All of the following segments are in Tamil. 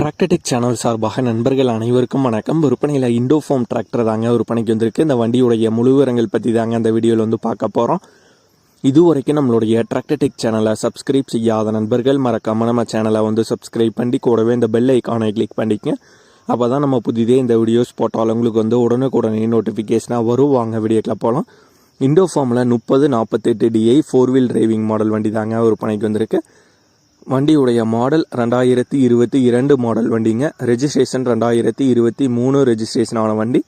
டிராக்டர்டெக் சேனல் சார்பாக நண்பர்கள் அனைவருக்கும் வணக்கம். விற்பனையில் இண்டோஃபார்ம் டிராக்டர் தாங்க விற்பனைக்கு வந்திருக்கு. இந்த வண்டியுடைய முழுவிவரங்கள் பற்றி தாங்க அந்த வீடியோவில் வந்து பார்க்க போகிறோம் இதுவரைக்கும் நம்மளுடைய டிராக்டர்டெக் சேனலை சப்ஸ்கிரைப் செய்யாத நண்பர்கள் மறக்காமல் நம்ம சேனலை வந்து சப்ஸ்கிரைப் பண்ணி கூடவே இந்த பெல் ஐக்கானை கிளிக் பண்ணிக்கங்க. அப்போ தான் நம்ம புதிதே இந்த வீடியோஸ் போட்டாலும் உங்களுக்கு வந்து உடனுக்குடனே நோட்டிஃபிகேஷனாக வரும். வாங்க வீடியோக்கில் போகலாம் இண்டோஃபார்மில் முப்பது நாற்பத்தெட்டு D I four wheel driving model வண்டி தாங்க விற்பனைக்கு வந்திருக்கு. வண்டியுடைய மாடல் ரெண்டாயிரத்தி இருபத்தி இரண்டு மாடல் வண்டிங்க. ரெஜிஸ்ட்ரேஷன் ரெண்டாயிரத்தி இருபத்தி மூணு ரெஜிஸ்ட்ரேஷன் ஆன வண்டி.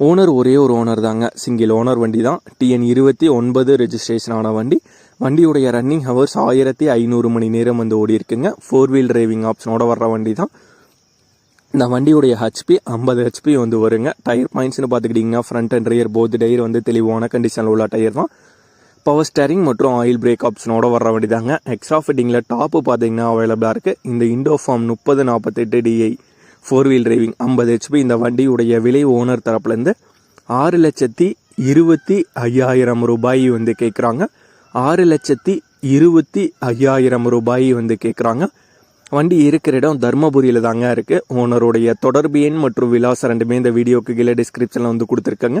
ஓனர் ஒரே ஒரு ஓனர் தாங்க. சிங்கிள் ஓனர் வண்டி தான் டிஎன் இருபத்தி ஒன்பது ரெஜிஸ்ட்ரேஷன் ஆன வண்டி. வண்டியுடைய ரன்னிங் ஹவர்ஸ் ஆயிரத்தி ஐநூறு மணி நேரம் வந்து ஓடி இருக்குங்க ஃபோர் வீல் டிரைவிங் ஆப்ஷனோட வர்ற வண்டி தான் இந்த வண்டியுடைய ஹெச்பி ஐம்பது ஹெச்பி வந்து வருங்க. டயர் பாயிண்ட்ஸ்னு பார்த்துக்கிட்டிங்கன்னா front and rear both tyre வந்து தெளிவான கண்டிஷனில் உள்ள டயர் தான். பவர் ஸ்டேரிங் மற்றும் ஆயில் பிரேக் ஆப்ஷனோட வர வண்டி தாங்க எக்ஸ்ட்ரா ஃபிட்டிங்கில் டாப்பு பார்த்தீங்கன்னா அவைலபிளாக இருக்குது இந்த இண்டோ ஃபார்ம் முப்பது நாற்பத்தெட்டு D I four wheel driving ஐம்பது ஹெச்பி இந்த வண்டியுடைய விலை ஓனர் தரப்புலேருந்து ஆறு லட்சத்தி இருபத்தி ஐயாயிரம் ரூபாய் வந்து கேட்குறாங்க ஆறு லட்சத்தி இருபத்தி ஐயாயிரம் ரூபாய் வந்து கேட்குறாங்க வண்டி இருக்கிற இடம் தர்மபுரியில் தாங்க இருக்குது ஓனருடைய தொடர்பு எண் மற்றும் விலாசம் ரெண்டுமே இந்த வீடியோக்கு கீழே டிஸ்கிரிப்ஷனில் வந்து கொடுத்துருக்காங்க.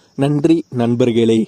நன்றி நண்பர்களே.